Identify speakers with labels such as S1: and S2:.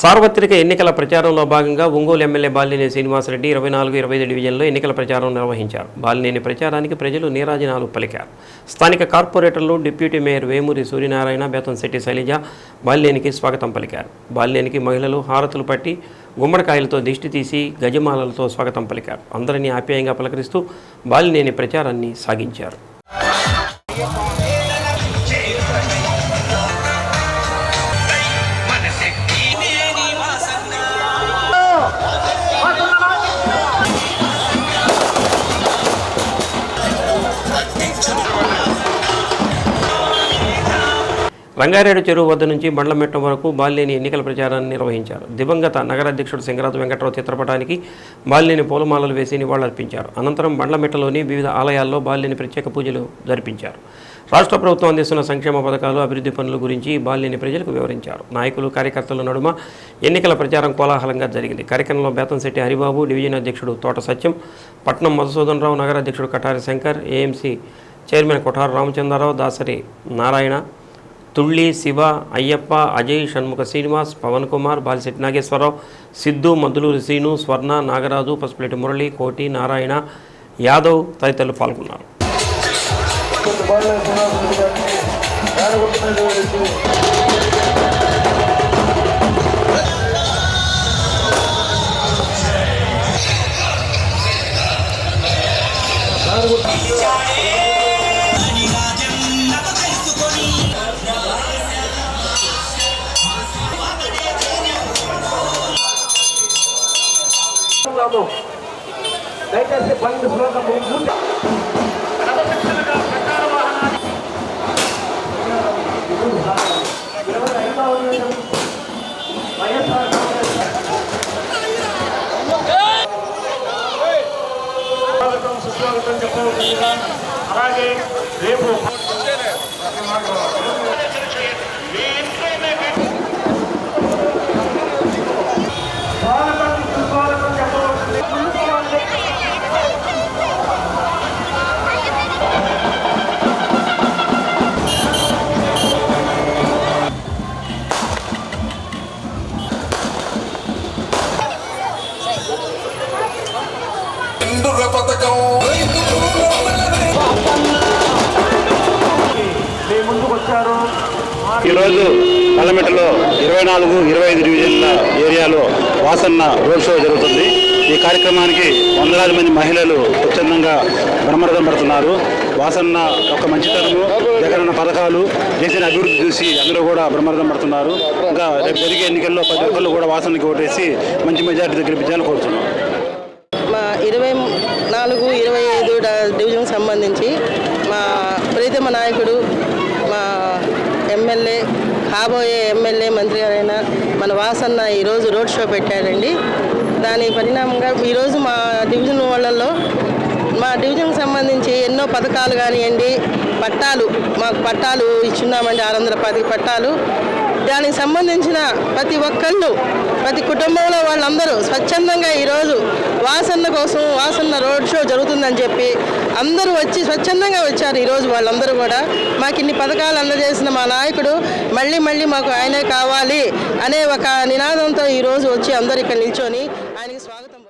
S1: సార్వత్రిక ఎన్నికల ప్రచారంలో భాగంగా ఒంగోలు ఎమ్మెల్యే బాలినేని శ్రీనివాసరెడ్డి ఇరవై నాలుగు ఇరవై ఐదు డివిజన్లో ఎన్నికల ప్రచారం నిర్వహించారు. బాలినేని ప్రచారానికి ప్రజలు నీరాజనాలు పలికారు. స్థానిక కార్పొరేటర్లు డిప్యూటీ మేయర్ వేమూరి సూర్యనారాయణ బేతంశెట్టి శైలజ బాలినేనికి స్వాగతం పలికారు. బాలినేనికి మహిళలు హారతులు పట్టి గుమ్మడికాయలతో దిష్టి తీసి గజమాలలతో స్వాగతం పలికారు. అందరినీ ఆప్యాయంగా పలకరిస్తూ బాలినేని ప్రచారాన్ని సాగించారు. రంగారెడ్డి చెరువు వద్ద నుంచి బండ్లమెట్టం వరకు బాలినేని ఎన్నికల ప్రచారాన్ని నిర్వహించారు. దివంగత నగరాధ్యక్షుడు సింగరాజు వెంకటరావు చిత్రపటానికి బాలినేని పూలమాలలు వేసి నివాళులర్పించారు. అనంతరం బండ్లమెట్టలోని వివిధ ఆలయాల్లో బాలినేని ప్రత్యేక పూజలు జరిపించారు. రాష్ట్ర ప్రభుత్వం అందిస్తున్న సంక్షేమ పథకాలు అభివృద్ధి పనుల గురించి బాలినేని ప్రజలకు వివరించారు. నాయకులు కార్యకర్తల నడుమ ఎన్నికల ప్రచారం కోలాహలంగా జరిగింది. కార్యక్రమంలో బేతంశెట్టి హరిబాబు డివిజన్ అధ్యక్షుడు తోట సత్యం పట్నం మధుసూదన్ రావు నగర కటారి శంకర్ ఏఎంసీ చైర్మన్ కొఠారు రామచంద్రరావు దాసరి నారాయణ తుళ్ళి శివ అయ్యప్ప అజయ్ షణ్ముఖ శ్రీనివాస్ పవన్ కుమార్ బాలిశెట్టి నాగేశ్వరరావు సిద్ధు మద్దులూరి శ్రీను స్వర్ణ నాగరాజు పసుపులేటి మురళి కోటి నారాయణ యాదవ్ తదితరులు పాల్గొన్నారు.
S2: స్వాగతం సుస్వాగతం చెప్పవలసిందిగా. అలాగే రేపు
S3: పథకం.
S4: ఈరోజు పల్లమెట్టలో ఇరవై నాలుగు ఇరవై ఐదు డివిజన్ల ఏరియాలో వాసన్న రోడ్ షో జరుగుతుంది. ఈ కార్యక్రమానికి వందలాది మంది మహిళలు స్వచ్ఛందంగా బ్రహ్మరథం పడుతున్నారు. వాసన్న యొక్క మంచితనము జగనన్న పథకాలు చేసిన అభివృద్ధి చూసి అందరూ కూడా బ్రహ్మరథం పడుతున్నారు. ఇంకా రేపు జరిగే ఎన్నికల్లో ప్రతి ఒక్కళ్ళు కూడా వాసన్నకి ఓటేసి మంచి మెజార్టీ గెలిపించాలని కోరుతున్నాం.
S5: మా ఇరవై నాలుగు ఇరవై ఐదు డివిజన్కి సంబంధించి మా ప్రీతమ నాయకుడు మా ఎమ్మెల్యే కాబోయే ఎమ్మెల్యే మంత్రి గారైన మన వాసన్న ఈరోజు రోడ్ షో పెట్టారండి. దాని పరిణామంగా ఈరోజు మా డివిజన్ వాళ్ళల్లో మా డివిజన్కి సంబంధించి ఎన్నో పథకాలు కానివ్వండి పట్టాలు మాకు పట్టాలు ఇచ్చున్నామండి ఆరు వందల పది పట్టాలు. దానికి సంబంధించిన ప్రతి ఒక్కళ్ళు ప్రతి కుటుంబంలో వాళ్ళందరూ స్వచ్ఛందంగా ఈరోజు వాసన్న కోసం వాసన్న రోడ్ షో జరుగుతుందని చెప్పి అందరూ వచ్చి స్వచ్ఛందంగా వచ్చారు ఈరోజు వాళ్ళందరూ కూడా. మాకు ఇన్ని పథకాలు అందజేసిన మా నాయకుడు మళ్ళీ మళ్ళీ మాకు ఆయనే కావాలి అనే ఒక నినాదంతో ఈరోజు వచ్చి అందరు ఇక్కడ నిల్చొని